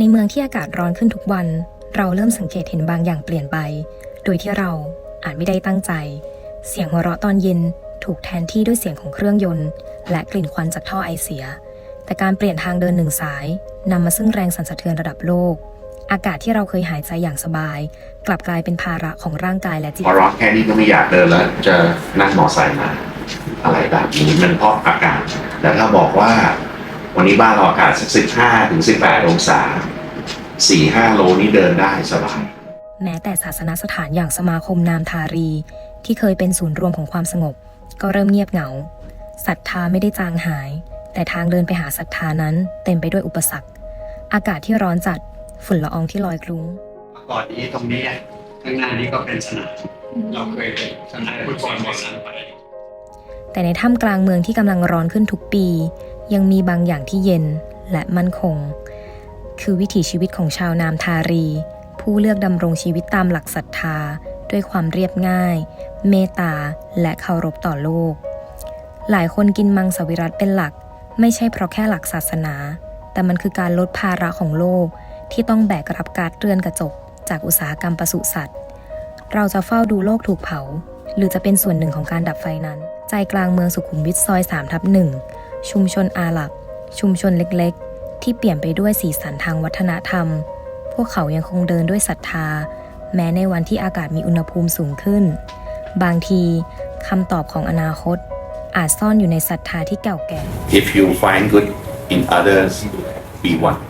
ในเมืองที่อากาศร้อนขึ้นทุกวัน เราเริ่มสังเกตเห็นบางอย่างเปลี่ยนไป โดยที่เราอาจไม่ได้ตั้งใจ เสียงหัวเราะตอนเย็นถูกแทนที่ด้วยเสียงของเครื่องยนต์ และกลิ่นควันจากท่อไอเสีย แต่การเปลี่ยนทางเดินหนึ่งสายนำมาซึ่งแรงสั่นสะเทือนระดับโลก อากาศที่เราเคยหายใจอย่างสบาย กลับกลายเป็นภาระของร่างกายและจิตพอร้อนแค่นี้ก็ไม่อยากเดินแล้วจะนั่งมอไซค์มาอะไรแบบนี้มันเพราะอากาศแต่ถ้าบอกว่า วันนี้บ้านเราอากาศสักสิบห้าถึงสิบแปดองศาสี่ห้าโลนี้เดินได้สบาย แม้แต่ศาสนสถานอย่างสมาคมนามทารี ที่เคยเป็นศูนย์รวมของความสงบ ก็เริ่มเงียบเหงาศรัทธาไม่ได้จางหาย แต่ทางเดินไปหาศรัทธานั้นเต็มไปด้วยอุปสรรค อากาศที่ร้อนจัดฝุ่นละอองที่ลอยคลุ้งก่อนนี้ตรงนี้ข้างหน้านี้ก็เป็นสนามเราเคยเป็นสนามฟุตบอลบอลสันไปแต่ในถ้ำกลางเมืองที่กำลังร้อนขึ้นทุกปี ยังมีบางอย่างที่เย็นและมั่นคง คือวิถีชีวิตของชาวนามทารี ผู้เลือกดำรงชีวิตตามหลักศรัทธา ด้วยความเรียบง่าย เมตตา และเคารพต่อโลก หลายคนกินมังสวิรัตเป็นหลัก ไม่ใช่เพราะแค่หลักศาสนา แต่มันคือการลดภาระของโลกที่ต้องแบกรับการเรือนกระจก จากอุตสาหกรรมปศุสัตว์ เราจะเฝ้าดูโลกถูกเผา หรือจะเป็นส่วนหนึ่งของการดับไฟนั้น ใจกลางเมืองสุขุมวิทซอย3ทับหนึ่ง ชุมชนอาหรับ ชุมชนเล็กๆ ที่เปลี่ยนไปด้วยสีสันทางวัฒนธรรม พวกเขายังคงเดินด้วยศรัทธา แม้ในวันที่อากาศมีอุณหภูมิสูงขึ้น บางทีคำตอบของอนาคต อาจซ่อนอยู่ในศรัทธาที่เก่าแก่ If you find good in others be one